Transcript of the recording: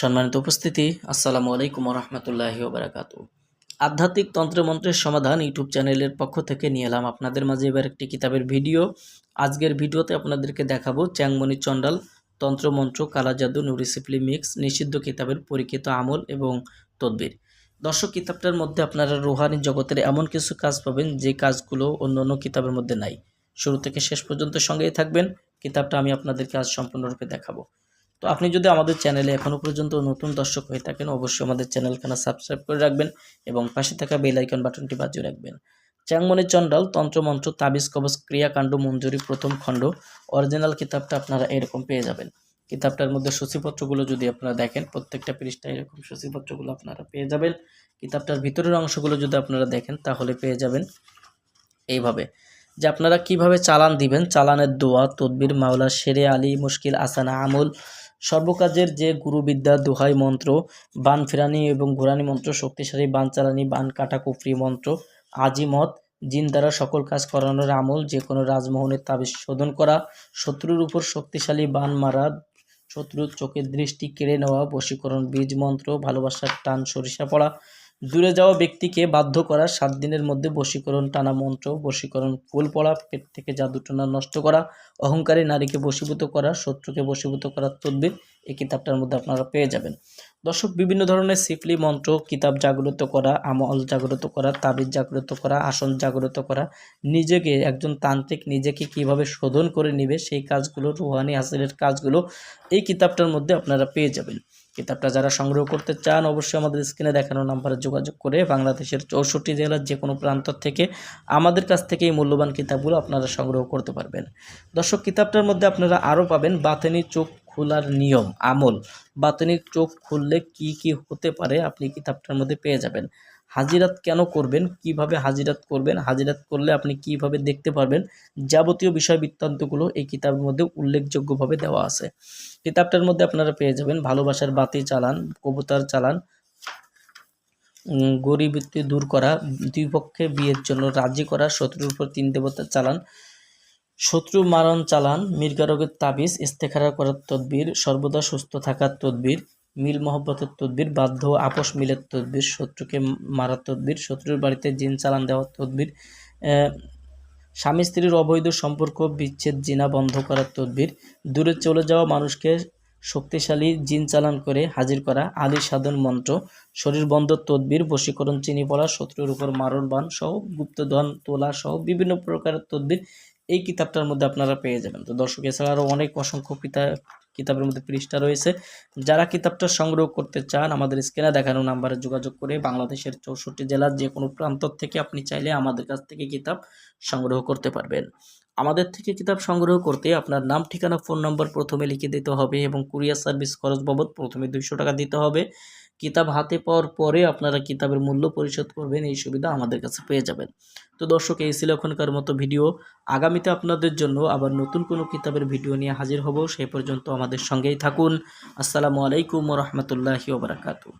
সম্মানিত উপস্থিতি, আসসালামু আলাইকুম রহমতুল্লাহি ওবরাকাত। আধ্যাত্মিক তন্ত্র মন্ত্রের সমাধান ইউটিউব চ্যানেলের পক্ষ থেকে নিয়ে এলাম আপনাদের মাঝে এবার একটি কিতাবের ভিডিও। আজকের ভিডিওতে আপনাদেরকে দেখাবো চ্যাংমণি চণ্ডাল, তন্ত্রমন্ত্র, কালাজাদু নুরিসিফলি মিক্স, নিষিদ্ধ কিতাবের পরীক্ষিত আমল এবং তদ্বির। দর্শক, কিতাবটার মধ্যে আপনারা রোহানি জগতের এমন কিছু কাজ পাবেন, যে কাজগুলো অন্য অন্য কিতাবের মধ্যে নাই। শুরু থেকে শেষ পর্যন্ত সঙ্গেই থাকবেন। কিতাবটা আমি আপনাদেরকে আজ সম্পূর্ণরূপে দেখাবো। তো আপনি যদি আমাদের চ্যানেলে এখনও পর্যন্ত নতুন দর্শক হয়ে থাকেন, অবশ্যই আমাদের চ্যানেলখানা সাবস্ক্রাইব করে রাখবেন এবং পাশে থাকা বেল আইকন বাটনটি বাজিয়ে রাখবেন। চ্যাংমণি চণ্ডাল, তন্ত্রমন্ত্র, তাবিজ কবচ ক্রিয়াকাণ্ড, মঞ্জুরি, প্রথম খণ্ড, অরিজিনাল কিতাবটা আপনারা এরকম পেয়ে যাবেন। কিতাবটার মধ্যে সূচিপত্রগুলো যদি আপনারা দেখেন, প্রত্যেকটা পৃষ্ঠায় এরকম সূচিপত্রগুলো আপনারা পেয়ে যাবেন। কিতাবটার ভিতরের অংশগুলো যদি আপনারা দেখেন, তাহলে পেয়ে যাবেন এইভাবে। যে আপনারা কীভাবে চালান দিবেন, চালানের দোয়া, তদবির, মাওলা, শেরে আলী, মুশকিল, আসানা, আমল সর্বকাজের যে গুরুবিদ্যা, দোহাই মন্ত্র, বান ফেরানি এবং ঘোরানি মন্ত্র, শক্তিশালী বান চালানি, বান কাটা কুফরি মন্ত্র আজিমত জিন দ্বারা সকল কাজ করানোর আমল, যে কোনো রাজমোহনের তাবিজ শোধন করা, শত্রুর উপর শক্তিশালী বান মারা, শত্রুর চোখের দৃষ্টি কেড়ে নেওয়া, বশীকরণ বীজ মন্ত্র, ভালোবাসার টান সরিষা পড়া দূরে যাওয়া ব্যক্তিকে বাধ্য করা সাত দিনের মধ্যে বশীকরণ টানা মন্ত্র, বশীকরণ ফুল পড়া, পেট থেকে জাদুটনা নষ্ট করা, অহংকারী নারীকে বশীভূত করা, শত্রুকে বশীভূত করার তদ্বির এই কিতাবটার মধ্যে আপনারা পেয়ে যাবেন। দর্শক, বিভিন্ন ধরনের সিফলি মন্ত্র, কিতাব জাগ্রত করা, আমল জাগ্রত করা, তাবিজ জাগ্রত করা, আসন জাগ্রত করা, নিজেকে, একজন তান্ত্রিক নিজেকে কীভাবে শোধন করে নেবে, সেই কাজগুলো, রুহানি হাসিলের কাজগুলো এই কিতাবটার মধ্যে আপনারা পেয়ে যাবেন। কিতাবটা যারা সংগ্রহ করতে চান, অবশ্যই আমাদের স্ক্রিনে দেখানো নাম্বারে যোগাযোগ করে বাংলাদেশের চৌষট্টি জেলার যে কোনো প্রান্ত থেকে আমাদের কাছ থেকে এই মূল্যবান কিতাবগুলো আপনারা সংগ্রহ করতে পারবেন। দর্শক, কিতাবটার মধ্যে আপনারা আরও পাবেন বাতেনি চোখ খোলার নিয়ম, আমল। বাতেনি চোখ খুললে কি কি হতে পারে আপনি কিতাবটার মধ্যে পেয়ে যাবেন। হাজিরাত কেন করবেন? কীভাবে হাজিরাত করবেন? হাজিরাত করলে আপনি কীভাবে দেখতে পারবেন? যাবতীয় বিষয় বৃত্তান্তগুলো এই কিতাবের মধ্যে উল্লেখযোগ্যভাবে দেওয়া আছে। কিতাবটার মধ্যে আপনারা পেয়ে যাবেন ভালোবাসার বাতি চালান কবুতার চালান উম, গরিবত্ব দূর করা দুই পক্ষে বিয়ের জন্য রাজি করা শত্রুর উপর তিন দেবতার চালান শত্রু মারণ চালান মির্গা রোগের তাবিজ ইস্তেখারা করার তদবির সর্বদা সুস্থ থাকার তদবির মিল মহব্বতের তদবির, বাধ্য আপোষ মিলের তদবির, শত্রুকে মারার তদবির, শত্রুর বাড়িতে জিন চালান দেওয়ার তদবির স্বামী স্ত্রীর অবৈধ সম্পর্ক, বিচ্ছেদ, জিনা বন্ধ করার তদবির, দূরে চলে যাওয়া মানুষকে শক্তিশালী জিন চালান করে হাজির করা আলী সাধন মন্ত্র, শরীর বন্ধ তদবির, বশীকরণ, চিনি পড়া শত্রুর উপর মারণ, বান সহ গুপ্তধন তোলা সহ বিভিন্ন প্রকারের তদবির এই কিতাবটার মধ্যে আপনারা পেয়ে যাবেন। তো দর্শক, এছাড়া আরও অনেক অসংখ্য কিতা, কিতাবের মধ্যে পৃষ্ঠা রয়েছে। যারা কিতাবটা সংগ্রহ করতে চান, আমাদের স্ক্রিনে দেখানো নাম্বারে যোগাযোগ করে বাংলাদেশের চৌষট্টি জেলার যে কোনো প্রান্ত থেকে আপনি চাইলে আমাদের কাছ থেকে কিতাব সংগ্রহ করতে পারবেন। আমাদের থেকে কিতাব সংগ্রহ করতে আপনার নাম, ঠিকানা, ফোন নম্বর প্রথমে লিখে দিতে হবে এবং কুরিয়ার সার্ভিস খরচ বাবদ প্রথমে দুইশো টাকা দিতে হবে। কিতাব হাতে পাওয়ার পরে আপনারা কিতাবের মূল্য পরিশোধ করবেন, এই সুবিধা আমাদের কাছে পেয়ে যাবেন। তো দর্শক, এই ছিল এখনকার মতো ভিডিও। আগামীতে আপনাদের জন্য আবার নতুন কোনো কিতাবের ভিডিও নিয়ে হাজির হব। সেই পর্যন্ত আমাদের সঙ্গেই থাকুন। আসসালামু আলাইকুম রহমতুল্লাহি ওবরাকাতু